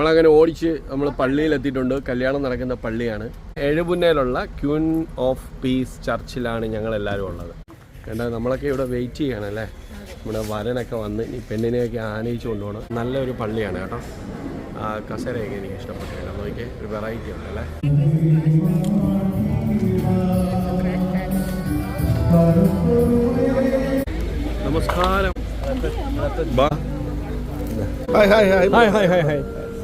നമ്മളങ്ങനെ ഓടിച്ച് നമ്മൾ പള്ളിയിൽ എത്തിയിട്ടുണ്ട് കല്യാണം നടക്കുന്ന പള്ളിയാണ്. എഴുപുന്നയിലുള്ള ക്യൂൻ ഓഫ് പീസ് ചർച്ചിലാണ് ഞങ്ങൾ എല്ലാവരും ഉള്ളത്. കണ്ട നമ്മളൊക്കെ ഇവിടെ വെയിറ്റ് ചെയ്യണം അല്ലേ? നമ്മുടെ വരനൊക്കെ വന്ന് ഈ പെണ്ണിനെയൊക്കെ ആനയിച്ച് കൊണ്ടുപോകണം. നല്ലൊരു പള്ളിയാണ് കേട്ടോ. ആ കസേരയൊക്കെ എനിക്ക് ഇഷ്ടപ്പെട്ടു. കേട്ടോ നോക്കിയേ ഒരു വെറൈറ്റി ഉണ്ട് അല്ലേ? നമസ്കാരം. Hi hi hi hi hi hi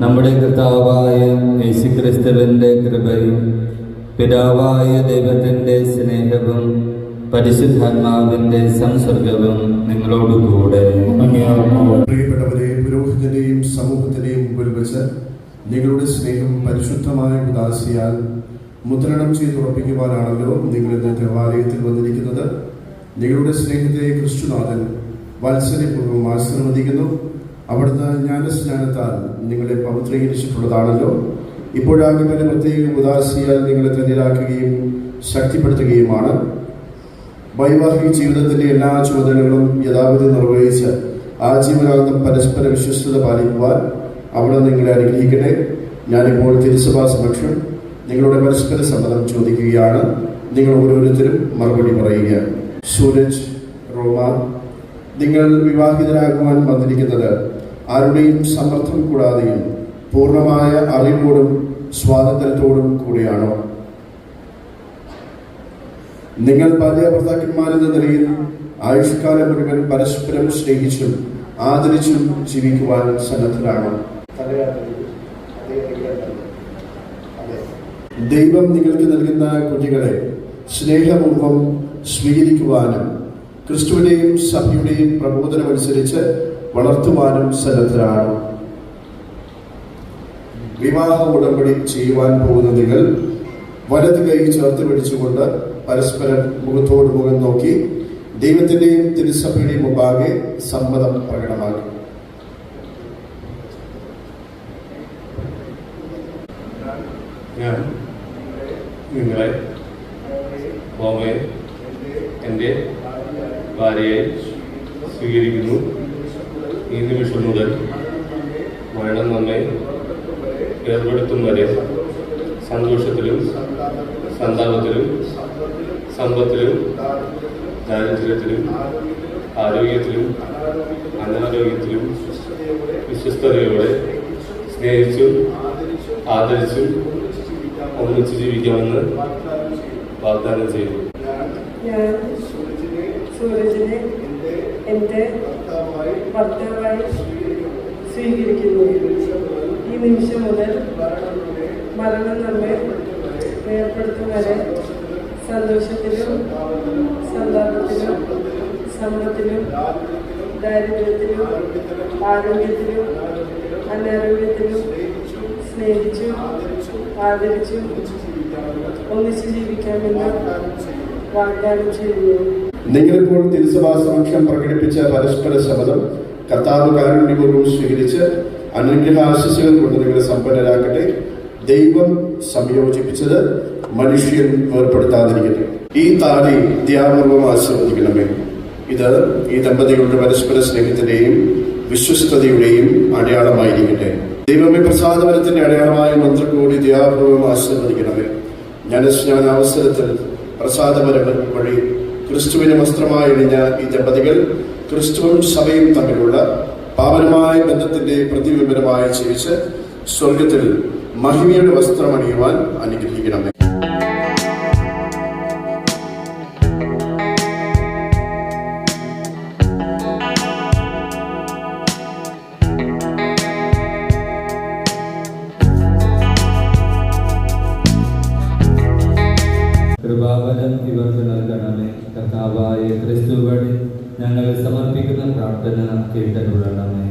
നമ്മുടെ കർത്താവായ യേശുക്രിസ്തുവിന്റെ കൃപയും പിതാവായ ദൈവത്തിന്റെ സ്നേഹവും പരിശുദ്ധാത്മാവിന്റെ സംസർഗവും നിങ്ങളോടുകൂടെ പ്രിയപ്പെട്ടവരെ പുരോഹിതനെയും സമൂഹത്തിനെയും മുമ്പിൽ വെച്ച് നിങ്ങളുടെ സ്നേഹം പരിശുദ്ധമായ ഉദാസിയാൽ മുദ്രണം ചെയ്തുറപ്പിക്കുവാനാണല്ലോ നിങ്ങൾ ഇന്ന് ദേവാലയത്തിൽ വന്നിരിക്കുന്നത്. നിങ്ങളുടെ സ്നേഹത്തെ ക്രിസ്തുനാഥൻ വാത്സല്യപൂർവം ആശീർവദിക്കുന്നു. അവിടുന്ന് ജ്ഞാനസ്നാനത്താൽ നിങ്ങളെ പവിത്രീകരിച്ചിട്ടുള്ളതാണല്ലോ ഇപ്പോഴാകട്ടെ പ്രത്യേക ഉദാസിയാൽ നിങ്ങളെ തന്നിലാക്കുകയും ശക്തിപ്പെടുത്തുകയുമാണ്. വൈവാഹിക ജീവിതത്തിന്റെ എല്ലാ ചുമതലകളും യഥാവിധി നിർവഹിച്ച് ആജീവനാന്തം പരസ്പര വിശ്വസ്തത പാലിക്കുവാൻ അവിടെ നിങ്ങളെ അനുഗ്രഹിക്കട്ടെ. ഞാനിപ്പോൾ തിരുസഭാ സമക്ഷം നിങ്ങളുടെ പരസ്പര സമ്മതം ചോദിക്കുകയാണ്. നിങ്ങൾ ഓരോരുത്തരും മറുപടി പറയുക. സൂരജ് റോമ നിങ്ങൾ വിവാഹിതരാകുവാൻ വന്നിരിക്കുന്നത് ആരുടെയും സമ്മർദ്ദം കൂടാതെയും പൂർണമായ അറിവോടും സ്വാതന്ത്ര്യത്തോടും കൂടിയാണോ? നിങ്ങൾ ഭാര്യാഭർത്താക്കന്മാരെന്ന നിലയിൽ ആയുഷ്കാലം മുഴുവൻ പരസ്പരം സ്നേഹിച്ചും ആദരിച്ചും ജീവിക്കുവാൻ സന്നദ്ധരാണോ? ദൈവം നിങ്ങൾക്ക് നൽകുന്ന കുട്ടികളെ സ്നേഹപൂർവം സ്വീകരിക്കുവാനും ക്രിസ്തുവിന്റെയും സഭയുടെയും പ്രബോധനമനുസരിച്ച് വളർത്തുവാനും സന്നദ്ധരാണ്. വിവാഹ ഉടമ്പടി ചെയ്യുവാൻ പോകുന്ന നിങ്ങൾ വലത് കൈ ചേർത്ത് പിടിച്ചുകൊണ്ട് പരസ്പരം മുഖത്തോട് മുഖം നോക്കി ദൈവത്തിന്റെയും തിരുസഭയുടെയും മുമ്പാകെ സമ്മതം പ്രകടമാക്കി. ഞാൻ നിങ്ങളെ ഹോമയെ എന്റെ ഭാര്യയെ സ്വീകരിക്കുന്നു. ഈ നിമിഷം മുതൽ മരണം നമ്മെ ഏർപ്പെടുത്തും വരെ സന്തോഷത്തിലും സന്താപത്തിലും സമ്പത്തിലും ദാരിദ്ര്യത്തിലും ആരോഗ്യത്തിലും അനാരോഗ്യത്തിലും വിശ്വസ്തതയോടെ സ്നേഹിച്ചും ആദരിച്ചും ഒന്നിച്ച് ജീവിക്കാമെന്ന് വാഗ്ദാനം ചെയ്തു സൂരജിനെ എന്റെ ഭർത്താവായി സ്വീകരിക്കുന്നു. ഈ നിമിഷം മുതൽ മരണം നമ്മെ ഏർപ്പെടുത്തും വരെ സന്തോഷത്തിലും സന്താപത്തിലും സമ്പത്തിലും ദാരിദ്ര്യത്തിലും ആരോഗ്യത്തിലും അനാരോഗ്യത്തിലും സ്നേഹിച്ചും ആദരിച്ചും ഒന്നിച്ച് ജീവിക്കാമെന്ന് വാഗ്ദാനം ചെയ്യുന്നു. നിങ്ങളിപ്പോൾ തിരുസഭാ സമക്ഷം പ്രകടിപ്പിച്ച പരസ്പര സമ്മതം കർത്താവ് കാരുണ്യപൂർവം സ്വീകരിച്ച് അനുഗ്രഹാശിസുകൾ കൊണ്ട് നിങ്ങളെ സമ്പന്നരാക്കട്ടെ. ദൈവം സംയോജിപ്പിച്ചത് മനുഷ്യൻ ഏർപ്പെടുത്താതിരിക്കട്ടെ ഈ താടി ധ്യാപൂർവം ആശീർവദിക്കണമേ. ഇത് ഈ ദമ്പതികളുടെ പരസ്പര സ്നേഹത്തിന്റെയും വിശ്വസ്തയുടെയും അടയാളമായിരിക്കട്ടെ. ദൈവമേ പ്രസാദപരത്തിന്റെ അടയാളമായ മന്ത്രക്കൂടി ധ്യാപൂർവം ആശീർവദിക്കണമേ. ജ്ഞാനസ്നാന അവസരത്തിൽ പ്രസാദപരം വഴി ക്രിസ്തുവിനെ വസ്ത്രമായി അണിഞ്ഞ ഈ ദമ്പതികൾ ക്രിസ്തുവും സഭയും തമ്മിലുള്ള പാവനമായ ബന്ധത്തിന്റെ പ്രതിവിപരമായി ജീവിച്ച് സ്വർഗത്തിൽ മഹിമയുടെ വസ്ത്രം അണിയുവാൻ അനുഗ്രഹിക്കണമേ. കൃപാവരം ഇവർക്ക് നൽകണമേ. കർത്താവായ ക്രിസ്തു വഴി ഞങ്ങൾ സമർപ്പിക്കുന്ന പ്രാർത്ഥന കേട്ടരുളണമേ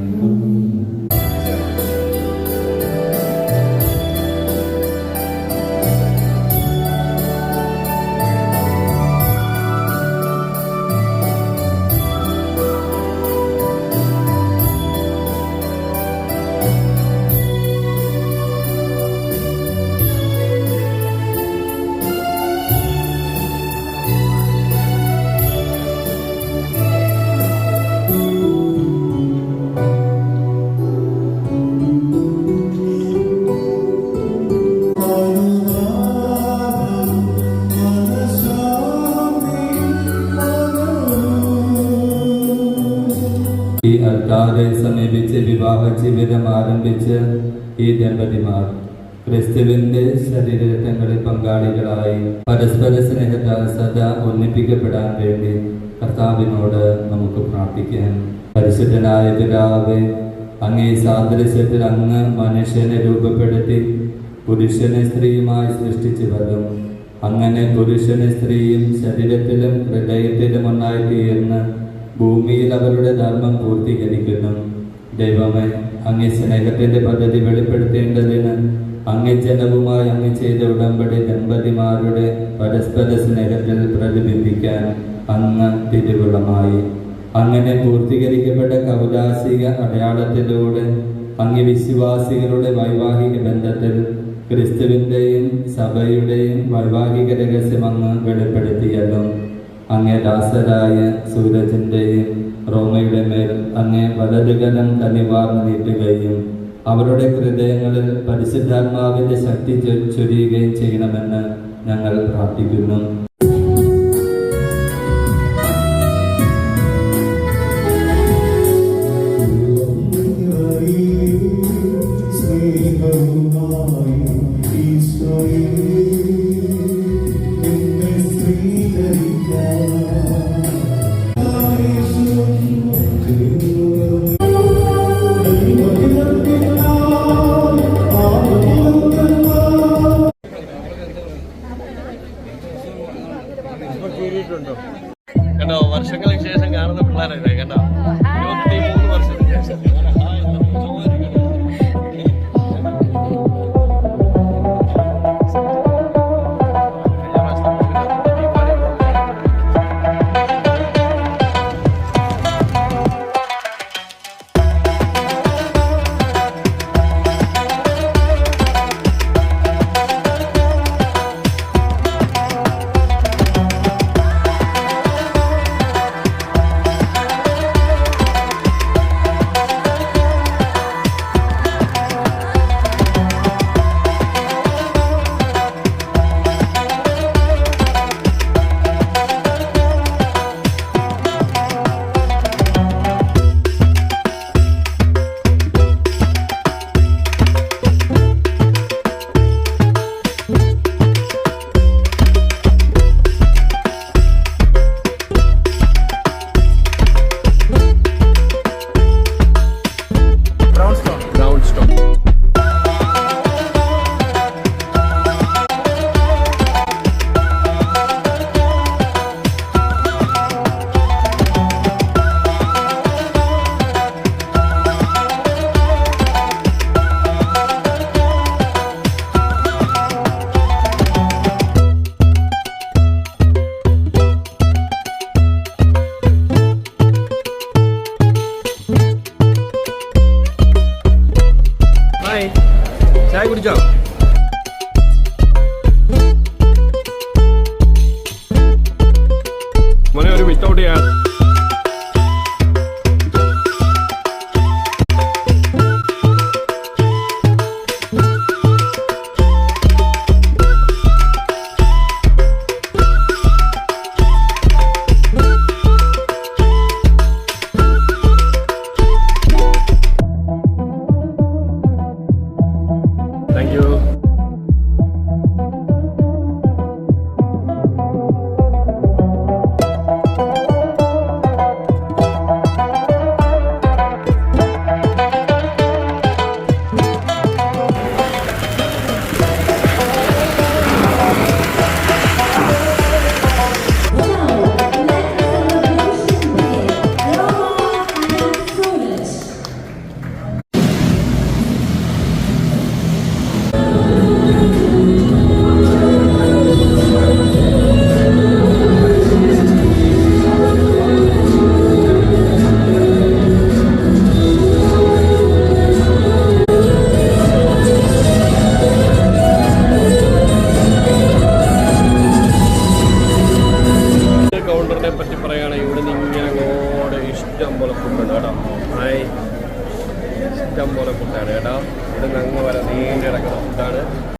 കർത്താവെ സമീപിച്ച് വിവാഹ ജീവിതം ആരംഭിച്ച് ഈ ദമ്പതിമാർ ക്രിസ്തുവിന്റെ ശരീരരത്നങ്ങളിൽ പങ്കാളികളായി പരസ്പര സ്നേഹത്താൽ സദാ ഒന്നിപ്പിക്കപ്പെടാൻ വേണ്ടി കർത്താവിനോട് നമുക്ക് പ്രാർത്ഥിക്കാം. പരിശുദ്ധനായ പിതാവ് അങ്ങേ സാദൃശ്യത്തിൽ അങ്ങ് മനുഷ്യനെ രൂപപ്പെടുത്തി പുരുഷനെ സ്ത്രീയുമായി സൃഷ്ടിച്ചുവല്ലോ അങ്ങനെ പുരുഷനെ സ്ത്രീയും ശരീരത്തിലും ഹൃദയത്തിലും ഒന്നായി തീർന്ന് ഭൂമിയിൽ അവരുടെ ധർമ്മം പൂർത്തീകരിക്കുന്നു. ദൈവമേ അങ്ങേ സ്നേഹത്തിന്റെ പദ്ധതി വെളിപ്പെടുത്തേണ്ടതിന് അങ്ങേ ജനവുമായി അങ്ങ് ചെയ്ത ഉടമ്പടി ദമ്പതിമാരുടെ പരസ്പര സ്നേഹത്തിൽ പ്രതിബിംബിക്കാൻ അങ്ങ് തിരുവുളമായി അങ്ങനെ പൂർത്തീകരിക്കപ്പെട്ട കൗലാസിക അടയാളത്തിലൂടെ അങ്ങ് വിശ്വാസികളുടെ വൈവാഹിക ബന്ധത്തിൽ ക്രിസ്തുവിന്റെയും സഭയുടെയും വൈവാഹിക രഹസ്യം അങ്ങ് വെളിപ്പെടുത്തിയല്ലോ അങ്ങേ ദാസരായ സൂരജിന്റെയും റോമയുടെ മേൽ അങ്ങേ വലതുകലം കനിവാർന്ന് നീട്ടുകയും അവരുടെ ഹൃദയങ്ങളിൽ പരിശുദ്ധാത്മാവിന്റെ ശക്തി ചൊരിയുകയും ചെയ്യണമെന്ന് ഞങ്ങൾ പ്രാർത്ഥിക്കുന്നു.